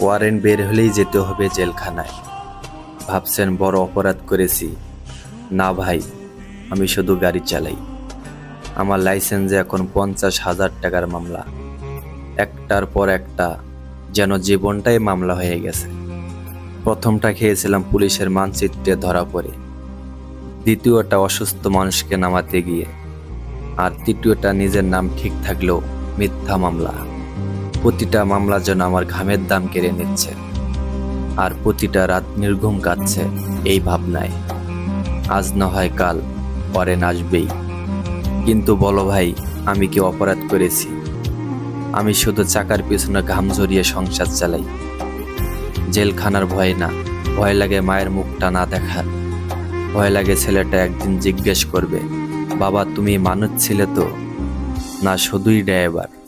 Warrant বের হলেই যেতে হবে জেলখানায়। ভাবছেন বড় অপরাধ করেছি। না ভাই, আমি শুধু গাড়ি চালাই। আমার লাইসেন্সে এখন পঞ্চাশ হাজার টাকার মামলা। একটার পর একটা যেন জীবনটাই মামলা হয়ে গেছে। প্রথমটা খেয়েছিলাম পুলিশের মানচিত্রে ধরা পড়ে। দ্বিতীয়টা অসুস্থ মানুষকে নামাতে গিয়ে। আর তৃতীয়টা নিজের নাম ঠিক থাকলেও মিথ্যা মামলা। প্রতিটা মামলা যেন আমার ঘামের দাম কেড়ে নিচ্ছে। আর প্রতিটা রাত নির্ঘুম কাটছে এই ভাবনায়। আজ না হয় কাল, পরে আসবেই। কিন্তু বলো ভাই, আমি কি অপরাধ করেছি? আমি শুধু চাকার পিছনে ঘাম ঝরিয়ে সংসার চালাই। জেলখানার ভয় না, ভয় লাগে মায়ের মুখটা না দেখার। ভয় লাগে ছেলেটা একদিন জিজ্ঞেস করবে, বাবা, তুমি মানুষ ছিলে তো? না, শুধুই ড্রাইভার।